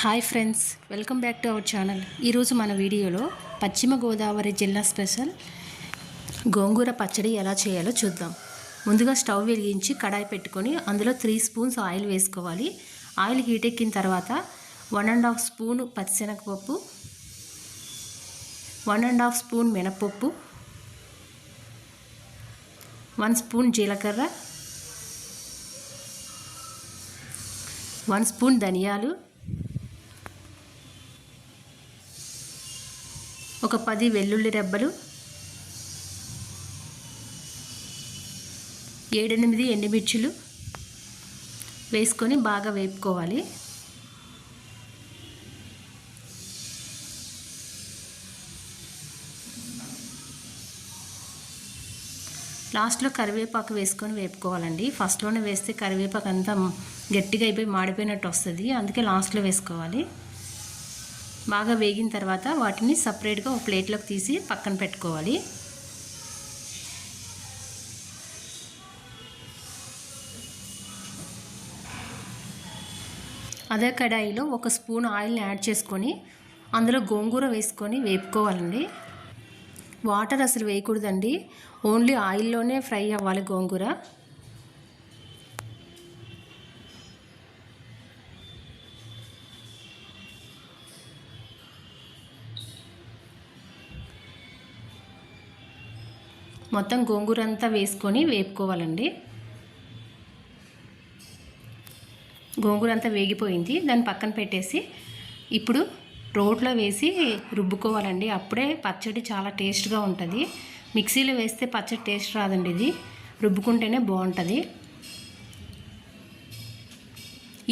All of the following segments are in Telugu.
Hi friends welcome back to our channel. ఈరోజు మన వీడియోలో పశ్చిమ గోదావరి జిల్లా స్పెషల్ గోంగూర పచ్చడి ఎలా చేయాలో చూద్దాం. ముందుగా స్టవ్ వెలిగించి కడాయి పెట్టుకొని అందులో త్రీ స్పూన్స్ ఆయిల్ వేసుకోవాలి. ఆయిల్ హీట్ ఎక్కిన తర్వాత వన్ అండ్ హాఫ్ స్పూన్ పచ్చిశనగపప్పు వన్ అండ్ హాఫ్ స్పూన్ మినపప్పు వన్ స్పూన్ జీలకర్ర వన్ స్పూన్ ధనియాలు ఒక పది వెల్లుల్లి రెబ్బలు ఏడెనిమిది ఎండుమిర్చులు వేసుకొని బాగా వేపుకోవాలి. లాస్ట్లో కరివేపాకు వేసుకొని వేపుకోవాలండి. ఫస్ట్లోనే వేస్తే కరివేపాకు అంతా గట్టిగా అయిపోయి మాడిపోయినట్టు వస్తుంది. అందుకే లాస్ట్లో వేసుకోవాలి. బాగా వేగిన తర్వాత వాటిని సపరేట్గా ఒక ప్లేట్లోకి తీసి పక్కన పెట్టుకోవాలి. అదే కడాయిలో ఒక స్పూన్ ఆయిల్ని యాడ్ చేసుకొని అందులో గోంగూర వేసుకొని వేపుకోవాలండి. వాటర్ అసలు వేయకూడదండి. ఓన్లీ ఆయిల్లోనే ఫ్రై అవ్వాలి గోంగూర. మొత్తం గోంగూర అంతా వేసుకొని వేపుకోవాలండి. గోంగూర అంతా వేగిపోయింది. దాన్ని పక్కన పెట్టేసి ఇప్పుడు రోట్లో వేసి రుబ్బుకోవాలండి. అప్పుడే పచ్చడి చాలా టేస్ట్గా ఉంటుంది. మిక్సీలో వేస్తే పచ్చడి టేస్ట్ రాదండి ఇది. రుబ్బుకుంటేనే బాగుంటుంది.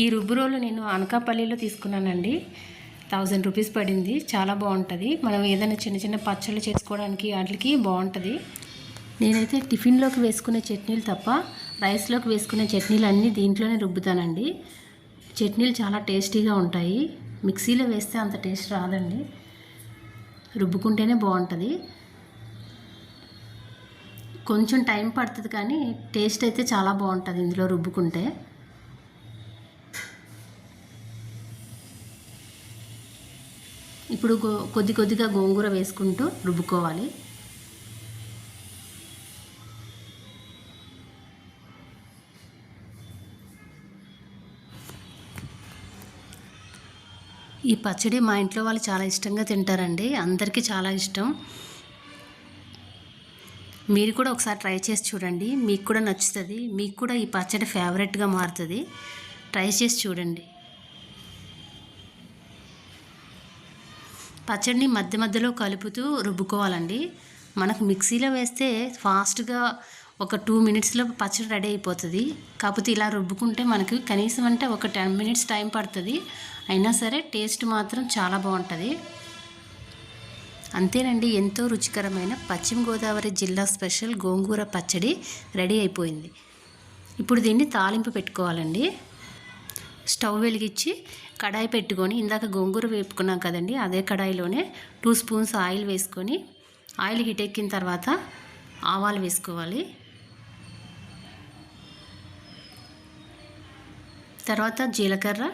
ఈ రుబ్బు రోలు నేను అనకాపల్లిలో తీసుకున్నానండి. థౌజండ్ రూపీస్ పడింది. చాలా బాగుంటుంది. మనం ఏదైనా చిన్న చిన్న పచ్చళ్ళు చేసుకోవడానికి వాటికి బాగుంటుంది. నేనైతే టిఫిన్లోకి వేసుకునే చట్నీలు తప్ప రైస్లోకి వేసుకునే చట్నీలు అన్నీ దీంట్లోనే రుబ్బుతానండి. చట్నీలు చాలా టేస్టీగా ఉంటాయి. మిక్సీలో వేస్తే అంత టేస్ట్ రాదండి. రుబ్బుకుంటేనే బాగుంటుంది. కొంచెం టైం పడుతుంది కానీ టేస్ట్ అయితే చాలా బాగుంటుంది ఇందులో రుబ్బుకుంటే. ఇప్పుడు గో కొద్ది కొద్దిగా గోంగూర వేసుకుంటూ రుబ్బుకోవాలి. ఈ పచ్చడి మా ఇంట్లో వాళ్ళు చాలా ఇష్టంగా తింటారండి. అందరికీ చాలా ఇష్టం. మీరు కూడా ఒకసారి ట్రై చేసి చూడండి. మీకు కూడా నచ్చుతుంది. మీకు కూడా ఈ పచ్చడి ఫేవరెట్గా మారుతుంది. ట్రై చేసి చూడండి. పచ్చడిని మధ్య మధ్యలో కలుపుతూ రుబ్బుకోవాలండి. మనకు మిక్సీలో వేస్తే ఫాస్ట్గా ఒక టూ మినిట్స్లో పచ్చడి రెడీ అయిపోతుంది. కాకపోతే ఇలా రుబ్బుకుంటే మనకి కనీసం అంటే ఒక టెన్ మినిట్స్ టైం పడుతుంది. అయినా సరే టేస్ట్ మాత్రం చాలా బాగుంటుంది. అంతేనండి ఎంతో రుచికరమైన పశ్చిమ గోదావరి జిల్లా స్పెషల్ గోంగూర పచ్చడి రెడీ అయిపోయింది. ఇప్పుడు దీన్ని తాలింపు పెట్టుకోవాలండి. స్టవ్ వెలిగించి కడాయి పెట్టుకొని ఇందాక గోంగూర వేపుకున్నాం కదండి అదే కడాయిలోనే టూ స్పూన్స్ ఆయిల్ వేసుకొని ఆయిల్ హీట్ ఎక్కిన తర్వాత ఆవాలు వేసుకోవాలి. తర్వాత జీలకర్ర.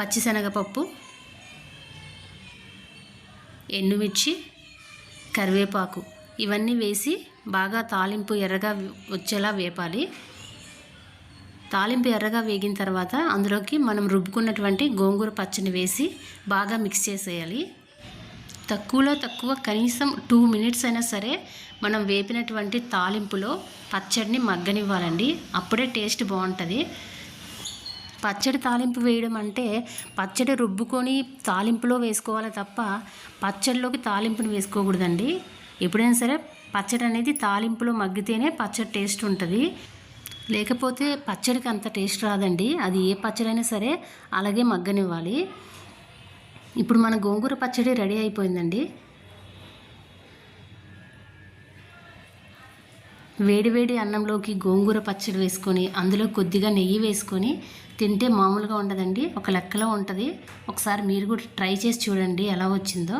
పచ్చిశనగపప్పు. ఎండుమిర్చి. కరివేపాకు. ఇవన్నీ వేసి బాగా తాలింపు ఎర్రగా వచ్చేలా వేపాలి. తాలింపు ఎర్రగా వేగిన తర్వాత అందులోకి మనం రుబ్బుకున్నటువంటి గోంగూర పచ్చని వేసి బాగా మిక్స్ చేసేయాలి. తక్కువలో తక్కువ కనీసం టూ మినిట్స్ అయినా సరే మనం వేపినటువంటి తాలింపులో పచ్చడిని మగ్గనివ్వాలండి. అప్పుడే టేస్ట్ బాగుంటుంది. పచ్చడి తాలింపు వేయడం అంటే పచ్చడి రుబ్బుకొని తాలింపులో వేసుకోవాలి తప్ప పచ్చడిలోకి తాలింపుని వేసుకోకూడదండి. ఎప్పుడైనా సరే పచ్చడి అనేది తాలింపులో మగ్గితేనే పచ్చడి టేస్ట్ ఉంటుంది. లేకపోతే పచ్చడికి అంత టేస్ట్ రాదండి. అది ఏ పచ్చడి అయినా సరే అలాగే మగ్గనివ్వాలి. ఇప్పుడు మన గోంగూర పచ్చడి రెడీ అయిపోయిందండి. వేడివేడి అన్నంలోకి గోంగూర పచ్చడి వేసుకొని అందులో కొద్దిగా నెయ్యి వేసుకొని తింటే మామూలుగా ఉండదండి ఒక లెక్కలో ఉంటుంది. ఒకసారి మీరు కూడా ట్రై చేసి చూడండి ఎలా వచ్చిందో.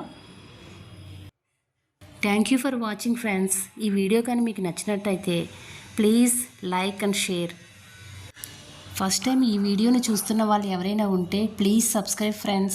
Thank you for watching friends ఈ వీడియో కానీ మీకు నచ్చినట్టయితే please like and share first time ఈ వీడియోని చూస్తున్న వాళ్ళు ఎవరైనా ఉంటే ప్లీజ్ సబ్స్క్రైబ్ ఫ్రెండ్స్